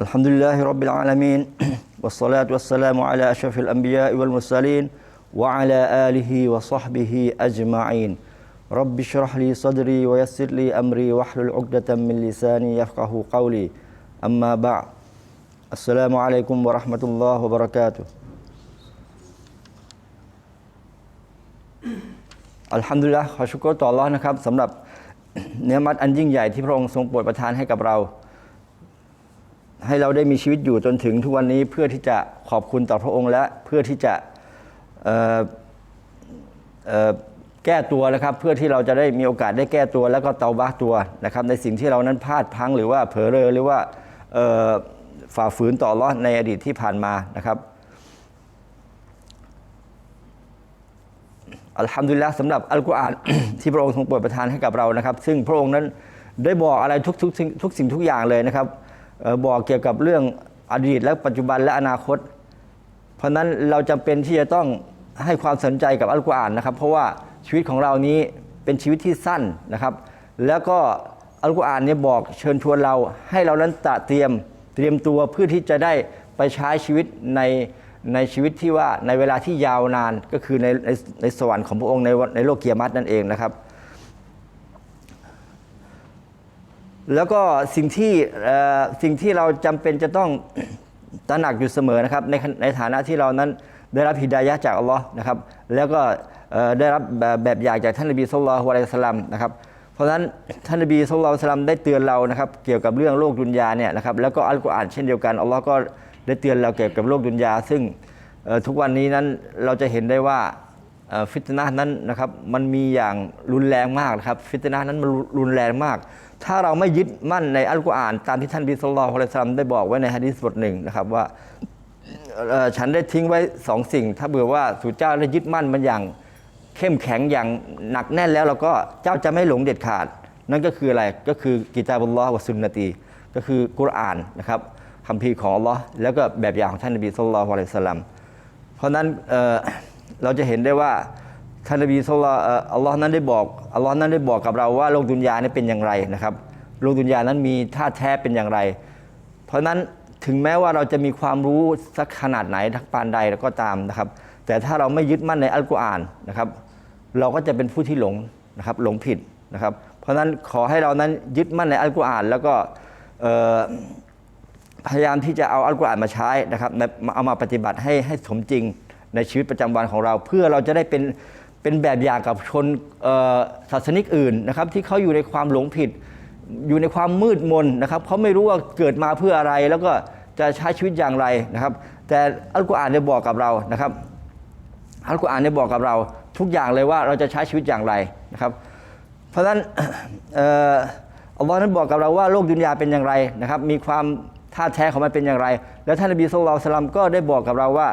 الحمد لله رب العالمين والصلاة والسلام على أشرف الأنبياء والمرسلين وعلى آله وصحبه أجمعين رب اشرح لي صدري ويسر لي أمري واحلل عقدة من لساني يفقه قولي أما بعد السلام عليكم ورحمة الله وبركاته อัลฮัมดุลิลละขอชุกรต่ออัลลอฮ์นะครับสำหรับเนื้อมัดอันยิ่งใหญ่ที่พระองค์ทรงโปรดประทานให้กับเรา ให้เราได้มีชีวิตอยู่จนถึงทุกวันนี้เพื่อที่จะขอบคุณต่อพระองค์และเพื่อที่จะแก้ตัวนะครับ เพื่อที่เราจะได้มีโอกาสได้แก้ตัว แล้วก็เตาบ้าตัวนะครับ ในสิ่งที่เรานั้นพลาดพังหรือว่าเผลอเรอหรือว่าฝ่าฝืนต่ออัลลอฮ์ในอดีตที่ผ่านมานะครับอัลฮัมดุลิลละสำหรับอัลกุรอานที่พระองค์ทรงโปรดประทานให้กับเรานะครับ ซึ่งพระองค์นั้นได้บอกอะไรทุกทุกสิ่งทุกสิ่งทุกอย่างเลยนะครับ บอกเกี่ยวกับเรื่องอดีตและปัจจุบันและอนาคต เพราะนั้นเราจำเป็นที่จะต้องให้ความสนใจกับอัลกุรอานนะครับ เพราะว่าชีวิตของเรานี้เป็นชีวิตที่สั้นนะครับ แล้วก็อัลกุรอานเนี่ยบอกเชิญชวนเราให้เรานั้นตะเตรียมเตรียมตัวเพื่อที่จะได้ไปใช้ชีวิตในในชีวิตที่ว่าในเวลาที่ยาวนานก็คือในในในสวรรค์ของพระองค์ในวันในโลกเกียรมัตนั่นเองนะครับ แล้วก็สิ่งที่สิ่งที่เราจำเป็นจะต้องตระหนักอยู่เสมอนะครับในในฐานะที่เรานั้นได้รับฮิดายะจากอัลลอฮ์นะครับแล้วก็ได้รับแบบแบบอย่างจากท่านนบีสุลต่านฮ์อะลัยสลามนะครับเพราะฉะนั้นท่านนบีสุลต่านละฮ์อะลัลามได้เตือนเรานะครับเกี่ยวกับเรื่องโลกดุนยาเนี่ยนะครับแล้วก็อัลกุรอานเช่นเดียวกันอัลลอฮ์ก็ได้เตือนเราเกี่ยวกับโลกดุนยา ซึ่งทุกวันนี้นั้นเราจะเห็นได้ว่าฟิตนะนั้นนะครับมันมีอย่างรุนแรงมากนะครับฟิตนะนั้นมันรุนแรงมาก ถ้าเราไม่ยึดมั่นในอัลกุรอาน ตามที่ท่านบิสลลอฮุอะลัยฮิสลามได้บอกไว้ในฮะดีษบทหนึ่งนะครับว่าฉันได้ทิ้งไว้สองสิ่ง ถ้าเบื่อว่าสู่เจ้าได้ยึดมั่นมันอย่างเข้มแข็งอย่างหนักแน่นแล้วเราก็เจ้าจะไม่หลงเด็ดขาด นั่นก็คืออะไรก็คือกิตาบุลลอฮ์วะซุนนตีก็คือกุรอานนะครับคัมภีของอัลลอฮ์แล้วก็แบบอย่างของท่านนบีสุลต่านละฮ์อะลัยฮิสลามเพราะนั้นเเราจะเห็นได้ว่า ท่านนบีสุลต่านอัลลอฮ์นั้นได้บอกอัลลอฮ์นั้นได้บอกกับเราว่าโลกดุนยานี้เป็นอย่างไรนะครับ โลกดุนยานั้นมีท่าแท้เป็นอย่างไร เพราะนั้นถึงแม้ว่าเราจะมีความรู้สักขนาดไหนทักปานใดแล้วก็ตามนะครับ แต่ถ้าเราไม่ยึดมั่นในอัลกุรอานนะครับ เราก็จะเป็นผู้ที่หลงนะครับหลงผิดนะครับ เพราะนั้นขอให้เรานั้นยึดมั่นในอัลกุรอาน แล้วก็พยายามที่จะเอาอัลกุรอานมาใช้นะครับเอามาปฏิบัติให้ให้สมจริงในชีวิตประจำวันของเรา เพื่อเราจะได้เป็น เป็นแบบอย่างกับชนศาสนิกอื่นนะครับที่เขาอยู่ในความหลงผิด อยู่ในความมืดมนนะครับเขาไม่รู้ว่าเกิดมาเพื่ออะไร แล้วก็จะใช้ชีวิตอย่างไรนะครับ แต่อัลกุรอานได้บอกกับเรานะครับอัลกุรอานได้บอกกับเราทุกอย่างเลยว่าเราจะใช้ชีวิตอย่างไรนะครับ เพราะฉะนั้นอัลลอฮ์นั้นบอกกับเราว่าโลกดุนยาเป็นอย่างไรนะครับ มีความท่าแท้ของมันเป็นอย่างไร แล้วท่านนบีสุลต่านสลัมก็ได้บอกกับเราว่า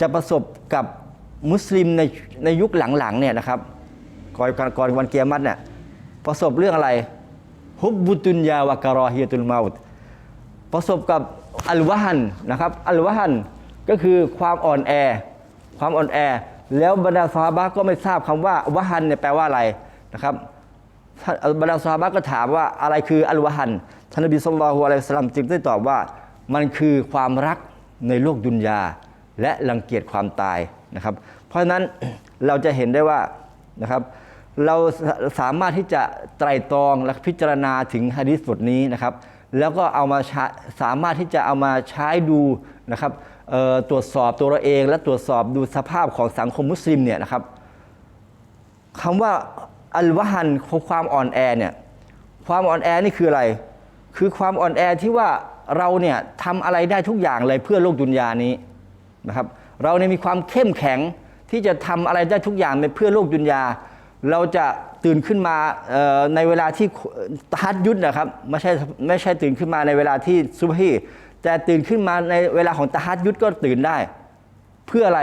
จะประสบกับ มุสลิมในในยุคหลังๆเนี่ยนะครับก่อนก่อนก่อนวันเกียรมัตเนี่ยประสบเรื่องอะไรฮุบบุตุนยาวะการอฮียตุลมาอุตประสบกับอัลวะฮันนะครับอัลวะฮันก็คือความอ่อนแอ ความอ่อนแอ แล้วบรรดาซาบะก็ไม่ทราบคำว่าวะฮันเนี่ยแปลว่าอะไรนะครับบรรดาซาบะก็ถามว่าอะไรคืออัลวะฮันท่านนบีสุลต่านอะลัยฮิสสลามจึงได้ตอบว่ามันคือความรักในโลกดุนยาและรังเกียจความตาย นะครับ เพราะฉะนั้นเราจะเห็นได้ว่านะครับเราสามารถที่จะไตรตรองและพิจารณาถึงฮะดีษบทนี้นะครับ แล้วก็เอามาสามารถที่จะเอามาใช้ดูนะครับตรวจสอบตัวเราเอง และตรวจสอบดูสภาพของสังคมมุสลิมเนี่ยนะครับคำว่าอัลวะฮันความอ่อนแอเนี่ยความอ่อนแอนี่คืออะไร คือความอ่อนแอที่ว่าเราเนี่ยทำอะไรได้ทุกอย่างเลยเพื่อโลกดุนยานี้นะครับ เราเนี่ยมีความเข้มแข็งที่จะทำอะไรได้ทุกอย่างในเพื่อโลกดุนยา เราจะตื่นขึ้นมาในเวลาที่ตะฮัดยุดนะครับไม่ใช่ไม่ใช่ตื่นขึ้นมาในเวลาที่ซุบฮีแต่ตื่นขึ้นมาในเวลาของตะฮัดยุดก็ตื่นได้ เพื่ออะไร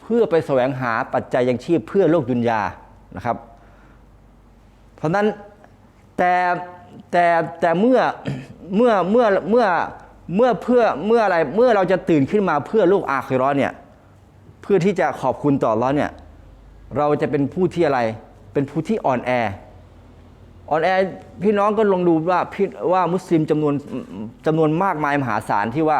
เพื่อไปแสวงหาปัจจัยยังชีพเพื่อโลกดุนยานะครับ เพราะนั้นแต่แต่แต่เมื่อเมื่อเมื่อเมื่อเมื่อเพื่อเมื่ออะไรเมื่อเราจะตื่นขึ้นมาเพื่อโลกอาคิราะห์เนี่ย พื่อที่จะขอบคุณต่ออัลเลาเนี่ยเราจะเป็นผู้ที่อะไร เป็นผู้ที่อ่อนแออ่อนแอพี่น้องก็ลองดูว่าพี่ว่ามุสลิมจำนวนจำนวนมากมายมหาศาลที่ว่า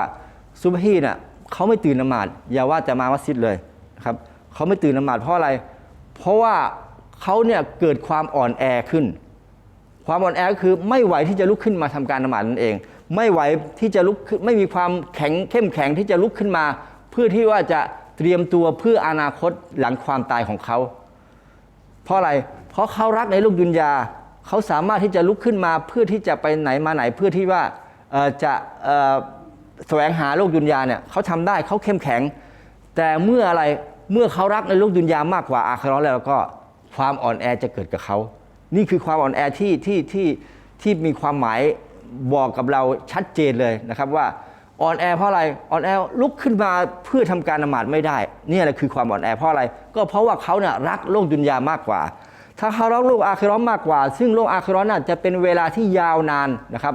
ซุบฮีน่ะเขาไม่ตื่นนมาดอย่าว่าแต่มามัสยิดเลยครับเขาไม่ตื่นนมาดเพราะอะไร เพราะว่าเขาเนี่ยเกิดความอ่อนแอขึ้น ความอ่อนแอก็คือไม่ไหวที่จะลุกขึ้นมาทำการนมาดนั่นเอง ไม่ไหวที่จะลุกขึ้นไม่มีความแข็งเข้มแข็งที่จะลุกขึ้นมา เพื่อที่ว่าจะ เตรียมตัวเพื่ออนาคตหลังความตายของเขา เพราะอะไร เพราะเขารักในโลกดุนยา เขาสามารถที่จะลุกขึ้นมาเพื่อที่จะไปไหนมาไหนเพื่อที่ว่าจะแสวงหาโลกดุนยาเนี่ยเขาทำได้เขาเข้มแข็ง แต่เมื่ออะไรเมื่อเขารักในโลกดุนยามากกว่าอาคราแล้วก็ความอ่อนแอจะเกิดกับเขา นี่คือความอ่อนแอที่ที่ที่ที่มีความหมายบอกกับเราชัดเจนเลยนะครับว่า อ่อนแอเพราะอะไรอ่อนแอลุกขึ้นมาเพื่อทำการนมาดไม่ได้เนี่ยแหละคือความอ่อนแอเพราะอะไร ก็เพราะว่าเขาเนี่ยรักโลกดุนยามากกว่า ถ้าเขารักโลกอาคิราะห์มากกว่า ซึ่งโลกอาคิราะห์น่ะจะเป็นเวลาที่ยาวนานนะครับ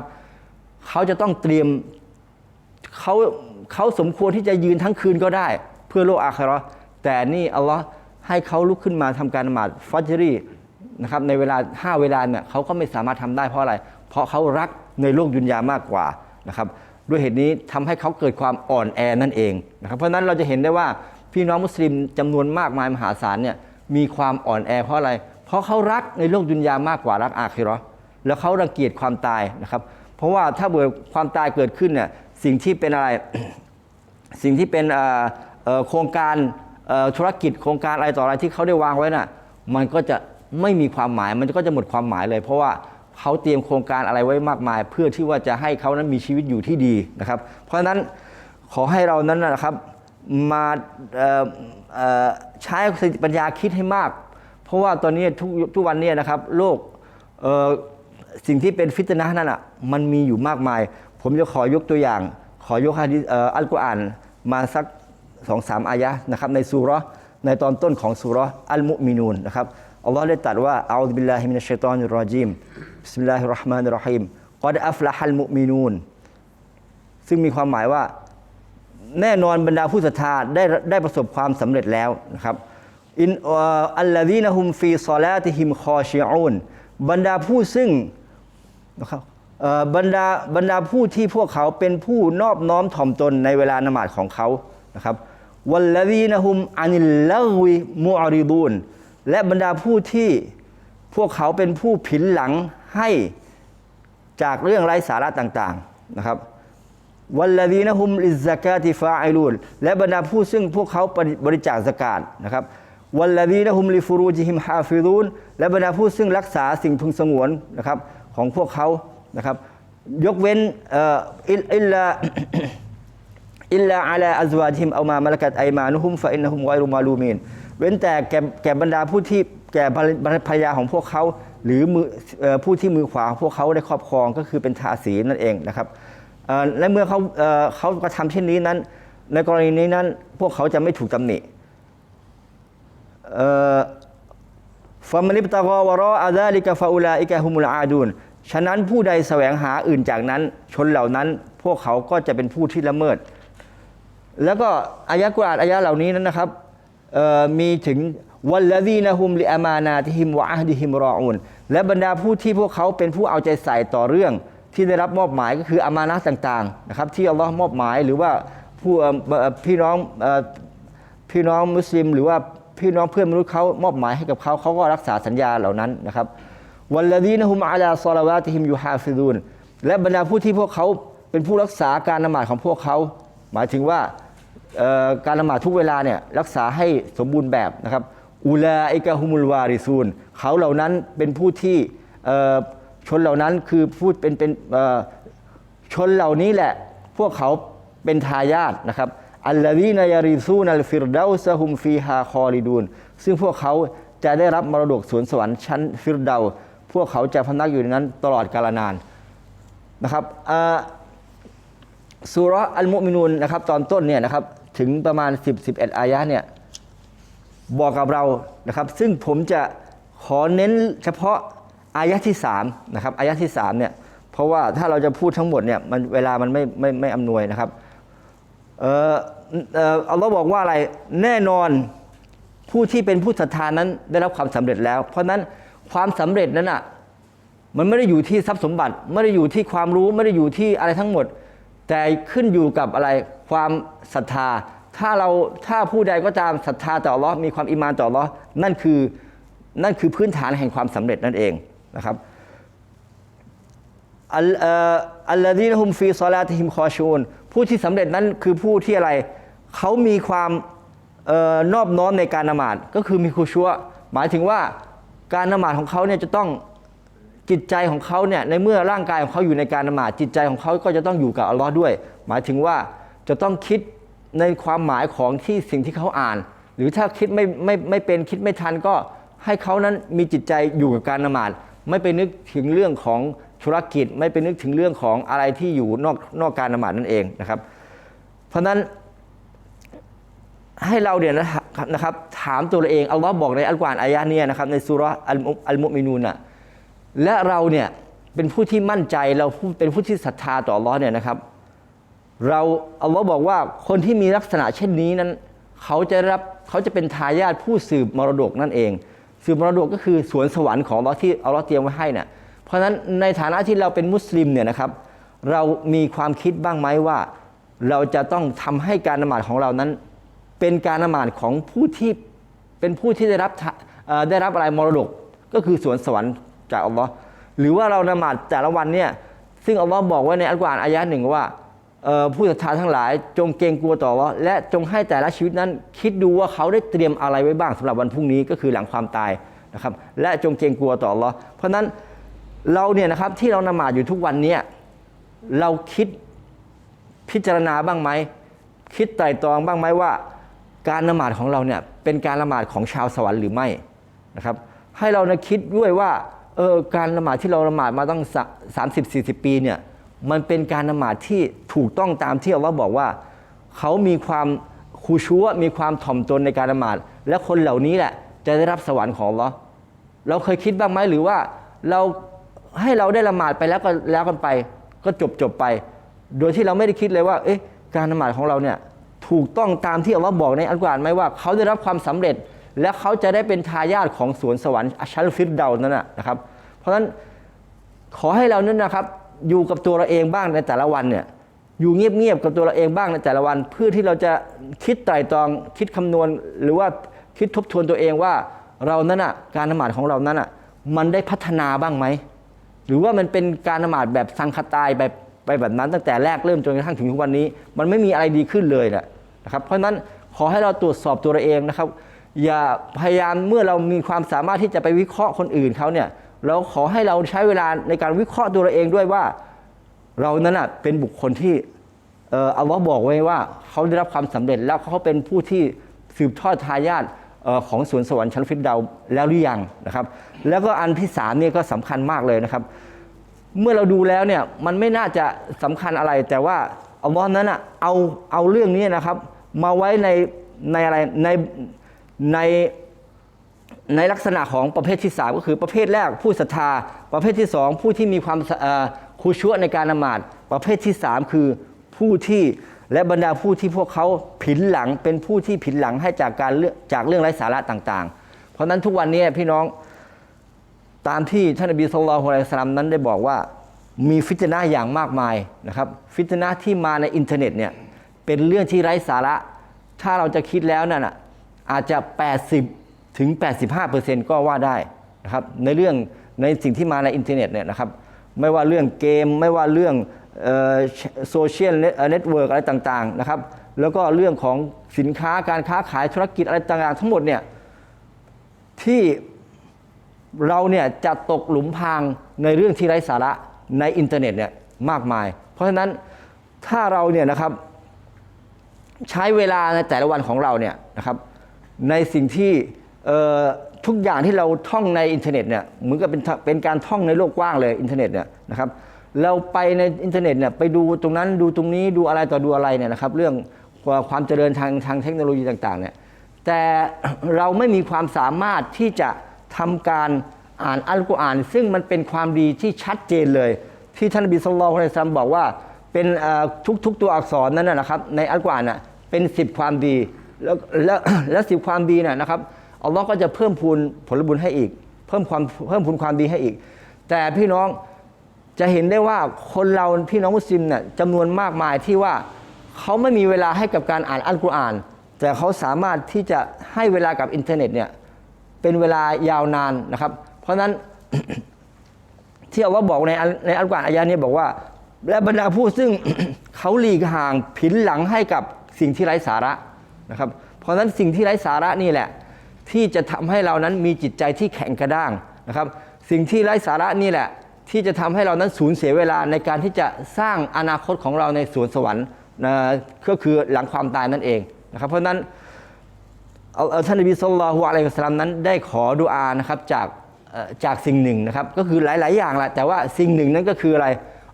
เขาจะต้องเตรียมเขาเขาสมควรที่จะยืนทั้งคืนก็ได้ เพื่อโลกอาคิราะห์แต่นี่อัลลอฮ์ให้เขาลุกขึ้นมาทำการนมาดฟัจรีนะครับในเวลาห้าเวลาเนี่ยเขาก็ไม่สามารถทำได้เพราะอะไร เพราะเขารักในโลกดุนยามากกว่านะครับ ด้วยเหตุนี้ทำให้เขาเกิดความอ่อนแอนั่นเองนะครับเพราะฉะนั้นเราจะเห็นได้ว่าพี่น้องมุสลิมจำนวนมากมายมหาศาลเนี่ยมีความอ่อนแอเพราะอะไร เพราะเขารักในโลกดุนยามากกว่ารักอาคิราะห์แล้วเขารังเกียจความตายนะครับเพราะว่าถ้าเกิดความตายเกิดขึ้นเนี่ยสิ่งที่เป็นอะไรสิ่งที่เป็นโครงการธุรกิจโครงการอะไรต่ออะไรที่เขาได้วางไว้น่ะมันก็จะไม่มีความหมายมันก็จะหมดความหมายเลย เพราะว่า เขาเตรียมโครงการอะไรไว้มากมาย เพื่อที่ว่าจะให้เขานั้นมีชีวิตอยู่ที่ดีนะครับ เพราะฉะนั้นขอให้เรานั้นนะครับมาใช้สติปัญญาคิดให้มาก เพราะว่าตอนนี้ทุกทุกวันนี้นะครับโลกสิ่งที่เป็นฟิตนะนั่นอะมันมีอยู่มากมาย ผมจะขอยกตัวอย่าง ขอยกอ,อัลกุรอานมาสักสองสามอายะนะครับในซูเรในตอนต้นของซูเรอัลมุมินูนนะครับ อัลลอฮ์ได้ตรัสว่าอัลลอฮฺบิลลาฮิมินัชชัยฏอนิรรอจีมบิสมิลลาฮิรราะห์มานิรเราะฮีมกอดอัฟละฮัลมุมินูนซึ่งมีความหมายว่าแน่นอนบรรดาผู้ศรัทธาได้ได้ประสบความสำเร็จแล้วนะครับอินอัลลดีนะฮุมฟีซอลาติฮิมคอชิอูนบรรดาผู้ซึ่งนะครับบรรดาบรรดาผู้ที่พวกเขาเป็นผู้นอบน้อมถ่อมตนในเวลานมาดของเขานะครับวัลลดีนะฮุมอานิลลาวิมูอาริบูน และบรรดาผู้ที่พวกเขาเป็นผู้ผินหลังให้จากเรื่องไร้สาระต่างๆนะครับวัลลดีนะฮุมลิซากาติฟาไอิลูนและบรรดาผู้ซึ่งพวกเขาบริจาคสกาดนะครับวัลลดีนะฮุมลิฟูรูจิฮิมฮาฟิรูนและบรรดาผู้ซึ่งรักษาสิ่งพึงสงวนนะครับของพวกเขานะครับยกเว้นอิลอิลลาอิลลาอาลาอัซวาจิฮิมเอามามะลกัตไอมานุฮุมฟะอินนะฮุมไวรุมาลูมีน เว้นแต่แก่แก่บรรดาผู้ที่แก่ภรรยาของพวกเขา หรือมือผู้ที่มือขวาของพวกเขาได้ครอบครองก็คือเป็นทาสีนั่นเองนะครับและเมื่อเขาเเขากระทำเช่นนี้นั้น ในกรณีนี้นั้นพวกเขาจะไม่ถูกตำหนิฟามันอิบตะกอวรออาซาลิกะฟาอุลาอิกะฮุมุลอาดูนฉะนั้นผู้ใดแสวงหาอื่นจากนั้นชนเหล่านั้น พวกเขาก็จะเป็นผู้ที่ละเมิด แล้วก็อายะกุรอานอายะเหล่านี้นั้นนะครับ มีถึงวัลลดีนะฮุมลิอามานาติฮิมวะอะฮดิฮิมรออูนและบรรดาผู้ที่พวกเขาเป็นผู้เอาใจใส่ต่อเรื่องที่ได้รับมอบหมายก็คืออามานะต่างๆนะครับที่อัลลอฮ์มอบหมายหรือว่าผู้พี่น้องอพี่น้องมุสลิม หรือว่าพี่น้องเพื่อนมนุษย์เขามอบหมายให้กับเขาเขาก็รักษาสัญญาเหล่านั้นนะครับวัลลดีนฮุมอาลาซอลาวาติฮิมยูฮาฟิดูนและบรรดาผู้ที่พวกเขาเป็นผู้รักษาการละหมาดของพวกเขา หมายถึงว่า การละหมาดทุกเวลาเนี่ยรักษาให้สมบูรณ์แบบนะครับอูลาอิกะฮุมุลวาริซูนเขาเหล่านั้นเป็นผู้ที่ชนเหล่านั้นคือพูดเป็นเป็นชนเหล่านี้แหละ พวกเขาเป็นทายาทนะครับอัลลวีนายาริซูนัลฟิรดาซะฮุมฟีฮาคอริดูนซึ่งพวกเขาจะได้รับมรดกสวนสวรรค์ชั้นฟิรดาวพวกเขาจะพำนักอยู่ในนั้นตลอดกาลนานนะครับสุร์อัลมุมินูนนะครับตอนต้นเนี่ยนะครับ ถึงประมาณ 10 11 อายะเนี่ยบอกกับเรานะครับ ซึ่งผมจะขอเน้นเฉพาะอายะที่3นะครับอายะที่3เนี่ยเพราะว่าถ้าเราจะพูดทั้งหมดเนี่ยมันเวลามันไม่ไม่ไม่อำนวยนะครับเออเอออัลลอฮ์บอกว่าอะไรแน่นอนผู้ที่เป็นผู้ศรัทธานั้นได้รับความสำเร็จแล้ว เพราะนั้นความสำเร็จนั้นอะมันไม่ได้อยู่ที่ทรัพย์สมบัติ ไม่ได้อยู่ที่ความรู้ไม่ได้อยู่ที่อะไรทั้งหมด แต่ขึ้นอยู่กับอะไรความศรัทธา ถ้าเราถ้าผู้ใดก็ตามศรัทธาต่ออัลเลอมีความอิมานต่ออัลเลอนั่นคือนั่นคือพื้นฐานแห่งความสำเร็จนั่นเองนะครับอัลเอ่ออัลลดีนฮุมฟีซอลาติฮิมคอชูนผู้ที่สำเร็จนั้นคือผู้ที่อะไรเขามีความออนอบน้อมในการนมาดก็คือมีคูชัวหมายถึงว่าการนมาดของเขาเนี่ยจะต้อง จิตใจของเขาเนี่ยในเมื่อร่างกายของเขาอยู่ในการนมาดจิตใจของเขาก็จะต้องอยู่กับอัลลอฮ์ด้วย หมายถึงว่าจะต้องคิดในความหมายของที่สิ่งที่เขาอ่าน หรือถ้าคิดไม่ไม่ไม่เป็นคิดไม่ทันก็ให้เขานั้นมีจิตใจอยู่กับการนมาด ไม่ไปนึกถึงเรื่องของธุรกิจ ไม่ไปนึกถึงเรื่องของอะไรที่อยู่นอกนอกการนมาดนั่นเองนะครับ เพราะฉะนั้นให้เราเนี่ยนะครับนะครับถามตัวเราเองอัลลอฮ์บอกในอัลกุรอานอายะเนี่ยนะครับในสุราะห์อัลมุอัลมุมินูนน่ะ และเราเนี่ยเป็นผู้ที่มั่นใจเราเป็นผู้ที่ศรัทธาต่ออัลอเนี่ยนะครับ เราอัลลอฮ์บอกว่าคนที่มีลักษณะเช่นนี้นั้น เขาจะรับเขาจะเป็นทายาทผู้สืบมรดกนั่นเอง สืบมรดกก็คือสวนสวรรค์ของอัลอที่อัลลอฮ์เตรียมไว้ให้เนี่ยเพราะฉะนั้นในฐานะที่เราเป็นมุสลิมเนี่ยนะครับ เรามีความคิดบ้างไหมว่า เราจะต้องทำให้การนมาดของเรานั้น เป็นการนมาดของผู้ที่เป็นผู้ที่ได้รับได้รับอะไรมรดกก็คือสวนสวรรค์ จากอัลลอฮ์หรือว่าเรานมาดแต่ละวันเนี่ยซึ่งอัลลอฮ์บอกไว้ในอัลกุรอานอายะหนึ่งว่าผู้ศรัทธาทั้งหลายจงเกรงกลัวต่ออัลลอฮ์และจงให้แต่ละชีวิตนั้น คิดดูว่าเขาได้เตรียมอะไรไว้บ้างสำหรับวันพรุ่งนี้ก็คือหลังความตายนะครับและจงเกรงกลัวต่ออัลอเพราะฉะนั้นเราเนี่ยนะครับที่เรานมาดอยู่ทุกวันเนี้เราคิดพิจารณาบ้างไหมคิดไตร่ตรองบ้างไหมว่า การละหมาดของเราเนี่ยเป็นการละหมาดของชาวสวรรค์หรือไม่นะครับให้เรานะคิดด้วยว่า เออการละหมาดที่เราละหมาดมาตั้งสามสิบสี่สิบปีเนี่ยมันเป็นการละหมาดที่ถูกต้องตามที่อัลลอฮ์บอกว่า เขามีความคูชัวมีความถ่อมตนในการละหมาด และคนเหล่านี้แหละ จะได้รับสวรรค์ของอัลลอฮ์เราเคยคิดบ้างไหมหรือว่าเราให้เราได้ละหมาดไปแล้วก็แล้วกันไป ก็จบจบไป โดยที่เราไม่ได้คิดเลยว่า เอ๊ะการละหมาดของเราเนี่ยถูกต้องตามที่อัลลอฮ์บอกในอัลกุรอานไหมว่า เขาได้รับความสำเร็จ และเขาจะได้เป็นทายาทของสวนสวรรค์อัชัลฟิรเดานั่นนะนะครับ เพราะฉะนั้นขอให้เรานั้นนะครับ อยู่กับตัวเราเองบ้างในแต่ละวันเนี่ยอยู่เงียบๆกับตัวเราเองบ้างในแต่ละวัน เพื่อที่เราจะคิดไตร่ตรองคิดคำนวณ หรือว่าคิดทบทวนตัวเองว่าเรานั้นอะการละหมาดของเรานั้นอะมันได้พัฒนาบ้างไหมหรือว่ามันเป็นการละหมาดแบบสังคตายแบบไปแบบนั้นตั้งแต่แรกเริ่มจนกระทั่งถึงทุกวันนี้ มันไม่มีอะไรดีขึ้นเลยแหละนะครับเพราะฉะนั้นขอให้เราตรวจสอบตัวเราเองนะครับ อย่าพยายามเมื่อเรามีความสามารถที่จะไปวิเคราะห์คนอื่นเขาเนี่ยเราขอให้เราใช้เวลาในการวิเคราะห์ตัวเราเองด้วยว่าเรานั้นอะเป็นบุคคลที่เอ่ออัลลอฮ์บอกไว้ว่าเขาได้รับความสำเร็จแล้วเขาเป็นผู้ที่สืบทอดทายาทของสวนสวรรค์ชั้นฟิรเดาแล้วหรือยังนะครับ แล้วก็อันที่สามเนี่ยก็สำคัญมากเลยนะครับ เมื่อเราดูแล้วเนี่ยมันไม่น่าจะสำคัญอะไร แต่ว่าอัลลอฮ์นั้นอะเอาเอาเรื่องนี้นะครับ มาไว้ในในอะไรใน ในในลักษณะของประเภทที่ 3 ก็คือประเภทแรกผู้ศรัทธา ประเภทที่ 2 ผู้ที่มีความคูชัวในการละหมาด ประเภทที่ 3 คือผู้ที่และบรรดาผู้ที่พวกเขาผินหลัง เป็นผู้ที่ผินหลังให้จากการจากเรื่องไร้สาระต่าง ๆ เพราะฉะนั้นทุกวันนี้พี่น้องตามที่ท่านนบีสุลต่านของสลามนั้นได้บอกว่ามีฟิตนะอย่างมากมายนะครับ ฟิตนะที่มาในอินเทอร์เน็ตเนี่ยเป็นเรื่องที่ไร้สาระ ถ้าเราจะคิดแล้วนั่นน่ะ อาจจะ 80ถึง85%ก็ว่าได้นะครับในเรื่องในสิ่งที่มาในอินเทอร์เน็ตเนี่ยนะครับไม่ว่าเรื่องเกม ไม่ว่าเรื่องโซเชียลเน็ตเวิร์กอะไรต่างๆนะครับแล้วก็เรื่องของสินค้าการค้าขายธุรกิจอะไรต่างๆ ทั้งหมดเนี่ยที่เราเนี่ยจะตกหลุมพรางในเรื่องที่ไร้สาระในอินเทอร์เน็ตเนี่ยมากมาย เพราะฉะนั้นถ้าเราเนี่ยนะครับใช้เวลาในแต่ละวันของเราเนี่ยนะครับ ในสิ่งที่ทุกอย่างที่เราท่องในอินเทอร์เน็ตเนี่ยเหมือนกับเป็นเป็นการท่องในโลกกว้างเลยอินเทอร์เน็ตเนี่ยนะครับเราไปในอินเทอร์เน็ตเนี่ยไปดูตรงนั้นดูตรงนี้ดูอะไรต่อดูอะไรเนี่ยนะครับ เรื่องความเจริญทางทางเทคโนโลยีต่างๆเนี่ยแต่เราไม่มีความสามารถที่จะทำการอ่านอัลกุรอาน ซึ่งมันเป็นความดีที่ชัดเจนเลย ที่ท่านบีสุลต่านของซัมบอกว่าเป็นทุกๆตัวอักษรนั้นนะนะครับในอัลกุรอานเป็นสิบความดี แล้วแล้วแล้วสิบความดีเนี่ยนะครับอัลลอฮ์ก็จะเพิ่มพูนผลบุญให้อีก เพิ่มความเพิ่มพูนความดีให้อีก แต่พี่น้องจะเห็นได้ว่าคนเราพี่น้องมุสลิมเนี่ยจำนวนมากมายที่ว่าเขาไม่มีเวลาให้กับการอ่านอัลกุรอาน แต่เขาสามารถที่จะให้เวลากับอินเทอร์เน็ตเนี่ยเป็นเวลายาวนานนะครับ เพราะฉะนั้นที่อัลลอฮ์บอกในอัลในอัลกุรอานอายะนี้บอกว่า และบรรดาผู้ซึ่งเขาหลีกห่างผินหลังให้กับสิ่งที่ไร้สาระ นะครับเพราะฉะนั้นสิ่งที่ไร้สาระนี่แหละ ที่จะทำให้เรานั้นมีจิตใจที่แข็งกระด้างนะครับ สิ่งที่ไร้สาระนี่แหละ ที่จะทำให้เรานั้นสูญเสียเวลาในการที่จะสร้างอนาคตของเราในสวนสวรรค์นะก็คือหลังความตายนั่นเองนะครับ เพราะฉะนั้นเอาเอาท่านนบีสุลต่านละฮ์อะลัยฮิสลลัมนั้นได้ขอดุอานะครับจากจากสิ่งหนึ่งนะครับ ก็คือหลาย ๆ อย่างแหละแต่ว่าสิ่งหนึ่งนั้นก็คืออะไร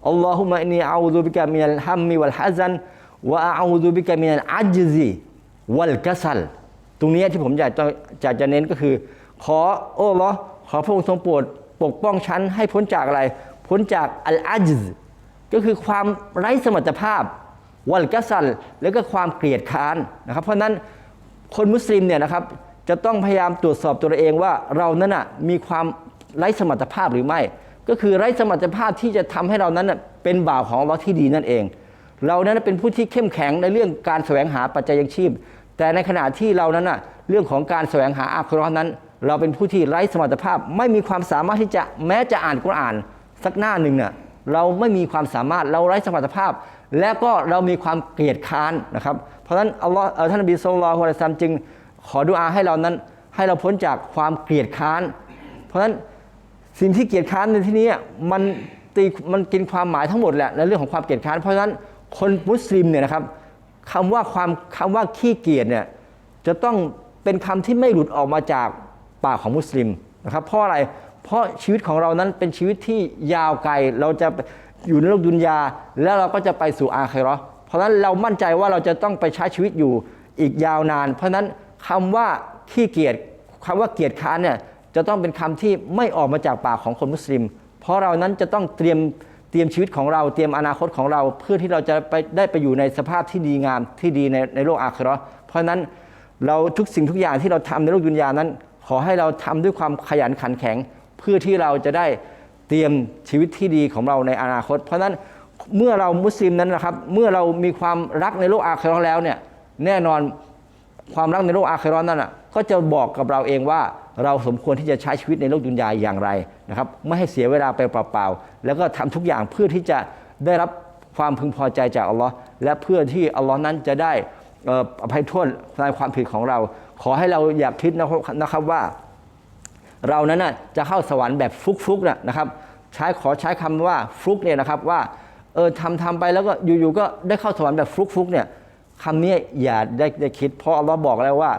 อัลลอฮุมะอินนีอาอูซุบิกะมินัลฮัมมิวัลฮะซันวะอาอูซุบิกะมินัลอัจซี วัลกัสลตรงนี้ที่ผมอยากจะจะจะเน้นก็คือ ขอโอ้ลอขอพระองค์ทรงโปรดปกป้องฉันให้พ้นจากอะไร พ้นจากอัลอัจก็คือความไร้สมรรถภาพ วัลกัสลแล้วก็ความเกลียดค้านนะครับ เพราะนั้นคนมุสลิมเนี่ยนะครับจะต้องพยายามตรวจสอบตัวเองว่าเรานั้นน่ะมีความไร้สมรรถภาพหรือไม่ ก็คือไร้สมรรถภาพที่จะทำให้เรานั้นน่ะเป็นบ่าวของอัลเลอฮ์ที่ดีนั่นเอง เรานั้นเป็นผู้ที่เข้มแข็งในเรื่องการแสวงหาปัจจัยยังชีพ แต่ในขณะที่เรานั้นน่ะเรื่องของการแสวงหาอาครณ์นั้น เราเป็นผู้ที่ไร้สมรรถภาพ ไม่มีความสามารถที่จะแม้จะอ่านกุรอาน สักหน้าหนึ่งเนี่ยเราไม่มีความสามารถเราไร้สมรรถภาพ และก็เรามีความเกลียดค้านนะครับ เพราะฉะนั้นอัลลอฮ์ท่านนบีสุลต่านละฮ์อะลัยฮิวะซัลลัมจึงขอดุอาให้เรานั้น ให้เราพ้นจากความเกลียดค้าน เพราะฉะนั้นสิ่งที่เกลียดค้านในที่นี้มันตีมันกินความหมายทั้งหมดแหละในเรื่องของความเกลียดค้านเพราะฉะนั้นคนมุสลิมเนี่ยนะครับ คำว่าความคำว่าขี้เกียจเนี่ยจะต้องเป็นคำที่ไม่หลุดออกมาจากปากของมุสลิมนะครับเพราะอะไรเพราะชีวิตของเรานั้นเป็นชีวิตที่ยาวไกลเราจะอยู่ในโลกดุนยา แล้วเราก็จะไปสู่อาคิราเพราะฉะนั้นเรามั่นใจว่าเราจะต้องไปใช้ชีวิตอยู่อีกยาวนาน เพราะฉะนั้นคำว่าขี้เกียจคำว่าเกียจค้านเนี่ยจะต้องเป็นคำที่ไม่ออกมาจากปากของคนมุสลิม เพราะเรานั้นจะต้องเตรียม รียมชีวิตของเราเตรียมอนาคตของเรา เพื่อที่เราจะไปได้ไปอยู่ในสภาพที่ดีงามที่ดีในในโลกอาคราเพราะนั้นเราทุกสิ่งทุกอย่างที่เราทำในโลกดุนยานั้น ขอให้เราทำด้วยความขยันขันแข็ง เพื่อที่เราจะได้เตรียมชีวิตที่ดีของเราในอนาคต เพราะนั้นเมื่อเรามุสลิมนั้นนะครับ เมื่อเรามีความรักในโลกอาคราแล้วเนี่ยแน่นอนความรักในโลกอาคราะห์นั่นอะก็จะบอกกับเราเองว่า เราสมควรที่จะใช้ชีวิตในโลกดุนยาอย่างไรนะครับไม่ให้เสียเวลาไปเปล่าๆแล้วก็ทำทุกอย่างเพื่อที่จะได้รับความพึงพอใจจากอัลลอฮ์และเพื่อที่อัลลอฮ์นั้นจะได้อภัยโทษในความผิดของเรา ขอให้เราอยากคิดนะครับว่า เรานั้นนะจะเข้าสวรรค์แบบฟุกๆนะนะครับ ใช้ขอใช้คำว่าฟุกเนี่ยนะครับว่าเออทำทำไปแล้วก็อยู่ๆก็ได้เข้าสวรรค์แบบฟุกๆเนี่ยคำนี้อย่าได้ได้คิด เพราะอัลลอฮ์บอกแล้วว่า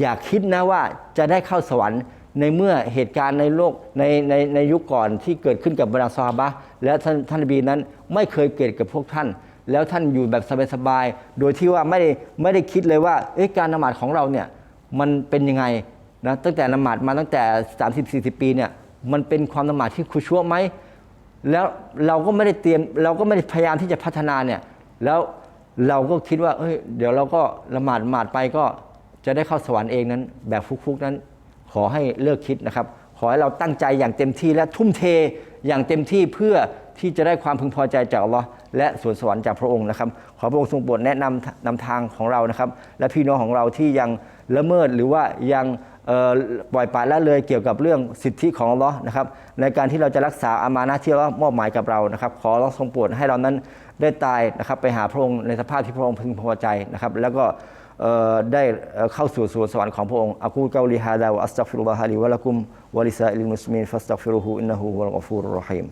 อย่าคิดนะว่าจะได้เข้าสวรรค์ ในเมื่อเหตุการณ์ในโลกในในในยุคก่อนที่เกิดขึ้นกับบรรดาซาบะและท่านท่านบีนั้นไม่เคยเกิดกับพวกท่าน แล้วท่านอยู่แบบสบายๆโดยที่ว่าไม่ได้ไม่ได้คิดเลยว่าการนมาดของเราเนี่ยมันเป็นยังไงนะตั้งแต่นมาดมาตั้งแต่ 30-40 ปีเนี่ยมันเป็นความนมาดที่คุชัวไหมแล้วเราก็ไม่ได้เตรียมเราก็ไม่ได้พยายามที่จะพัฒนาเนี่ยแล้วเราก็คิดว่าเอ้ยเดี๋ยวเราก็ละหมาดละหมาดไปก็ จะได้เข้าสวรรค์เองนั้น แบบฟุกๆนั้น ขอให้เลิกคิดนะครับ ขอให้เราตั้งใจอย่างเต็มที่และทุ่มเทอย่างเต็มที่เพื่อที่จะได้ความพึงพอใจจากอัลลอฮ์และสวนสวรรค์จากพระองค์นะครับ ขอพระองค์ทรงโปรดแนะนำนำทางของเรานะครับ และพี่น้องของเราที่ยังละเมิดหรือว่ายังปล่อยปละละเลยเกี่ยวกับเรื่องสิทธิของอัลลอฮ์นะครับ ในการที่เราจะรักษาอามานะที่อัลลอฮ์มอบหมายกับเรานะครับ ขออัลลอฮ์ทรงโปรดให้เรานั้นได้ตายนะครับ ไปหาพระองค์ในสภาพที่พระองค์พึงพอใจนะครับ แล้วก็ ได้เอ่อเข้าสู่สวนสวรรค์ของพระองค์อะกูลกาลิฮาดาวะอัสตัฆฟิรุลลอฮะลิวะละกุมวะลิซาอิลิลมุสลิมีนฟัสตัฆฟิรุฮูอินนะฮูวะลกอฟูรุรเราะฮีม